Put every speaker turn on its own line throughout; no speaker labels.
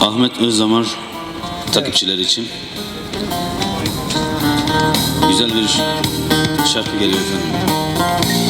Ahmet Özdamar takipçileri için güzel bir şarkı geliyor efendim.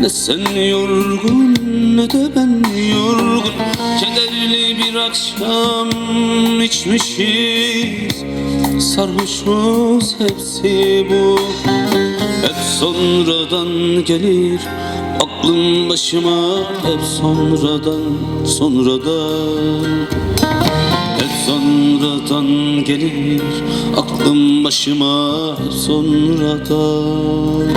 Ne sen yorgun ne de ben yorgun. Kederli bir akşam içmişiz. Sarhoşuz hepsi bu. Hep sonradan gelir Aklım başıma. Hep sonradan sonradan. Hep sonradan gelir aklım başıma. Hep sonradan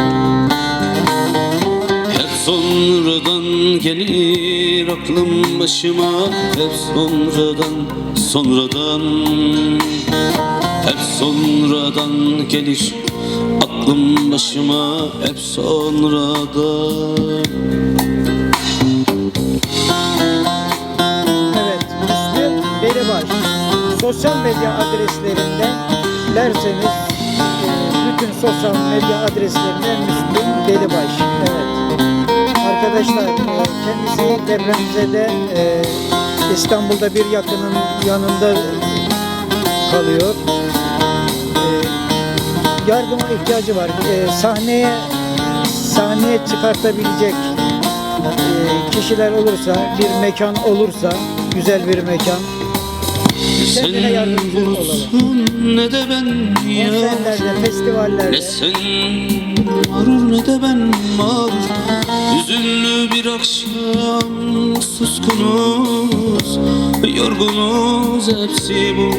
gelir aklım başıma hep sonradan sonradan Hep sonradan gelir aklım başıma hep sonradan
Evet, Müslüm Delibaş. Sosyal medya adreslerinden derseniz e, bütün sosyal medya adreslerinden Müslüm Delibaş. Evet. Arkadaşlar kendisi depremzede e, İstanbul'da bir yakının yanında kalıyor. E, yardıma ihtiyacı var. E, sahneye sahneye çıkartabilecek kişiler olursa, bir mekan olursa, güzel bir mekan.
Sen bulutsun ne de ben ya
Konserlerde, festivallerde.
Ne sen mağrur ne de ben mağrur Hüzünlü bir akşam suskunuz Yorgunuz hepsi bu.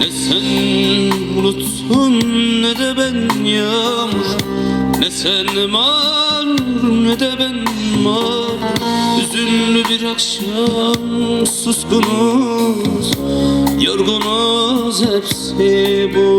Ne sen bulutsun ne de ben yağmur. Ne sen mağrur ne de ben mağrur. Hüzünlü bir akşam suskunuz Yorgunuz hepsi bu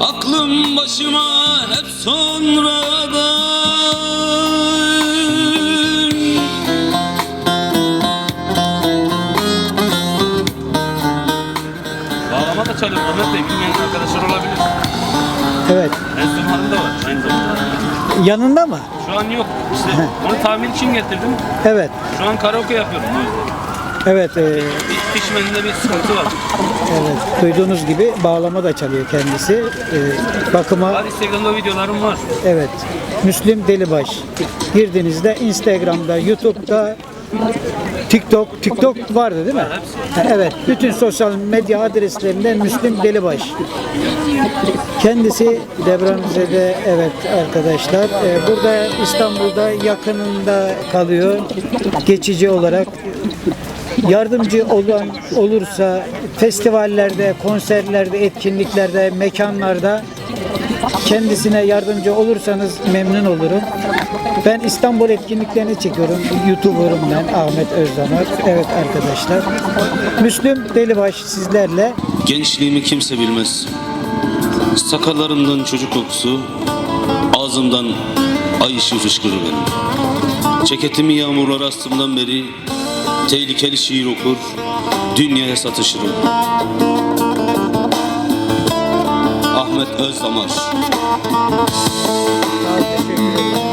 aklım başıma hep sonradan
Bağlama da çalıyor. Ahmet Bey bilmeyen arkadaşlar olabilir.
Evet.
Enstrümanım da var aynı zamanda.
Yanında mı?
Şu an yok. İşte onu tamir için getirdim.
Evet.
Şu an karaoke yapıyorum o yüzden.
Evet. e,
Bir dişmeninde bir sıkıntı var.
evet. Duyduğunuz gibi bağlama da çalıyor kendisi. E, bakıma
Var Instagram'da videolarım var.
Evet. Müslüm Delibaş. Girdiğinizde Instagram'da, YouTube'da, TikTok, TikTok vardı değil mi? Evet. Bütün sosyal medya adreslerinden Müslüm Delibaş. Kendisi depremzede evet arkadaşlar. Ee, burada İstanbul'da yakınında kalıyor. Geçici olarak yardımcı olan olursa festivallerde, konserlerde, etkinliklerde, mekanlarda kendisine yardımcı olursanız memnun olurum. Ben İstanbul etkinliklerini çekiyorum. YouTuber'ım ben Ahmet Özdamar. Evet arkadaşlar. Müslüm Delibaş sizlerle.
Gençliğimi kimse bilmez. Sakallarımdan çocuk kokusu, ağzımdan ay ışığı fışkırır benim. Ceketimi yağmurlar astığımdan beri tehlikeli şiir okur, dünyaya satışırım. Ahmet Özdamar.
Çok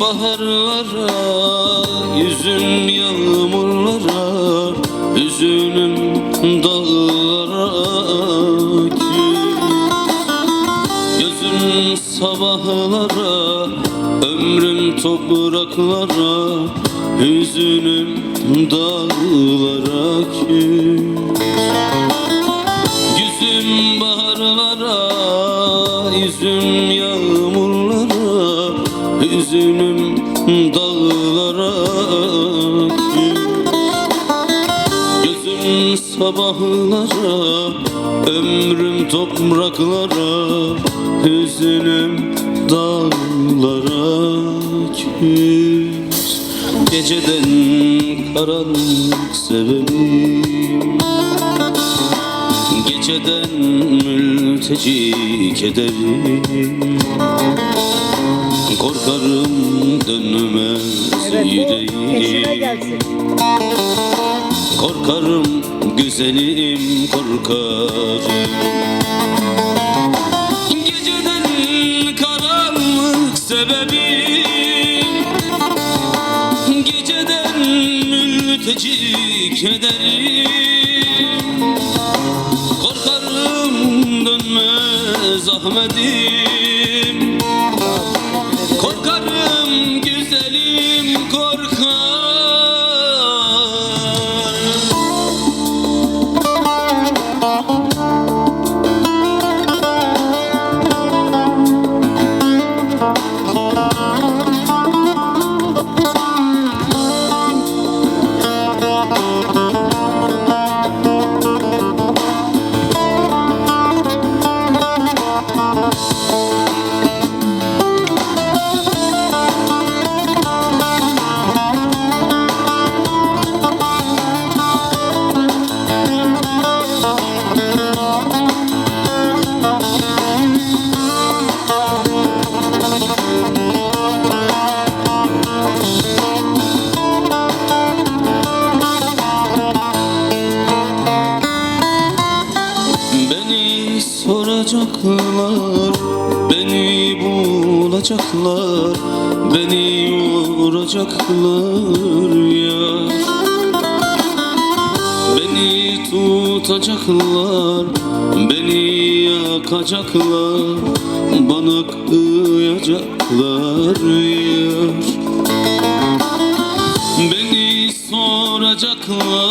baharlara Yüzüm yağmurlara Hüzünüm dağlara Gözüm sabahlara Ömrüm topraklara Hüzünüm dağlara küs Yüzüm baharlara, yüzüm yağmurlara, hüzünüm dağlara. Gözüm sabahlara, ömrüm topraklara, hüzünüm dağlara küs. Geceden karanlık sebebim Geceden mülteci kederim Korkarım dönmez
Evet
yüreğim.
gelsin.
Korkarım güzelim korkarım Geceden karanlık sebebim. Geceden mülteci kederim Korkarım dönmez Ahmet'im soracaklar, beni bulacaklar, beni vuracaklar ya. Beni tutacaklar, beni yakacaklar, bana kıyacaklar yar. Beni soracaklar,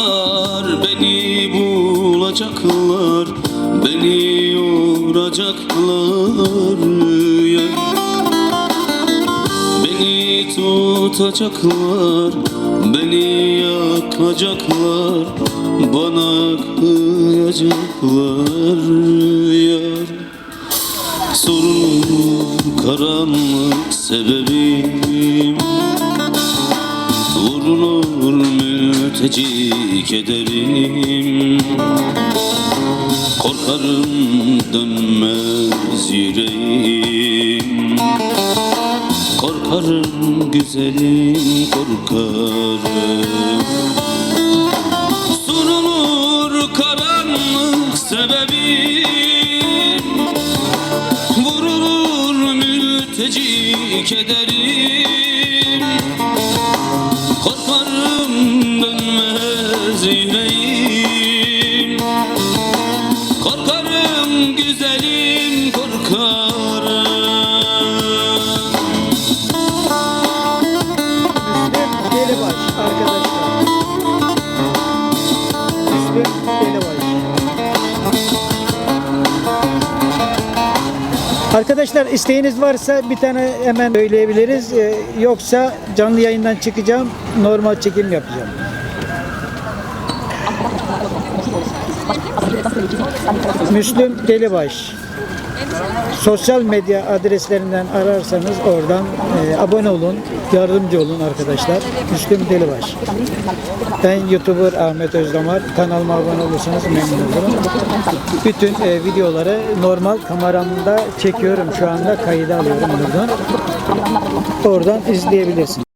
tutacaklar, beni yakacaklar, bana kıyacaklar yar. Sorun karanlık sebebim? Vurulur mülteci kederim Korkarım dönmez yüreğim Korkarım güzelim korkarım. Sorulur karanlık sebebim. Vurulur mülteci kederim
Arkadaşlar isteğiniz varsa bir tane hemen söyleyebiliriz. Ee, yoksa canlı yayından çıkacağım, normal çekim yapacağım. Müslüm Delibaş. Sosyal medya adreslerinden ararsanız oradan e, abone olun, yardımcı olun arkadaşlar. Müslüm Delibaş. Ben YouTuber Ahmet Özdamar. Kanalıma abone olursanız memnun olurum. Bütün e, videoları normal kameramda çekiyorum şu anda. Kaydı alıyorum buradan. Oradan izleyebilirsiniz.